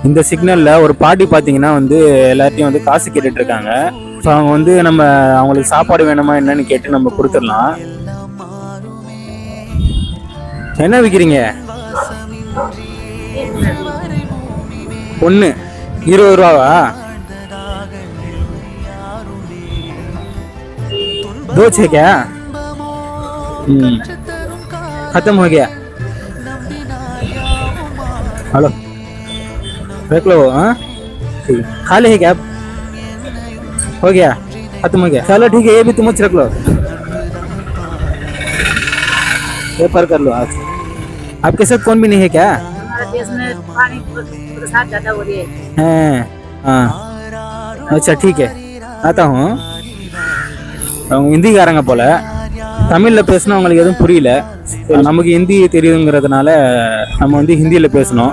இந்த சிக்னல்ல ஒரு பாட்டி பாத்தீங்கன்னா வந்து எல்லாத்தையும் வந்து காசு கேட்டுட்டு இருக்காங்க ஸோ அவங்க வந்து நம்ம அவங்களுக்கு சாப்பாடு வேணுமா என்னன்னு கேட்டு நம்ம கொடுத்துடலாம் என்ன விற்கிறீங்க ஒன்று இருபது ரூபாவா दो छः क्या हम्म खत्म हो गया हेलो रख लो हाँ ठीक है। खा ले क्या आप? हो गया खत्म हो गया चलो ठीक है ये भी तुम मुझ रख लो पेपर कर लो आज आपके साथ कौन भी नहीं है क्या हमारे देश में पानी बरसात ज्यादा हो रही है हैं हाँ अच्छा ठीक है आता हूँ அவங்க ஹிந்திக்காரங்க போல தமிழில் பேசினா அவங்களுக்கு எதுவும் புரியல நமக்கு ஹிந்தி தெரியுங்கிறதுனால நம்ம வந்து ஹிந்தியில் பேசணும்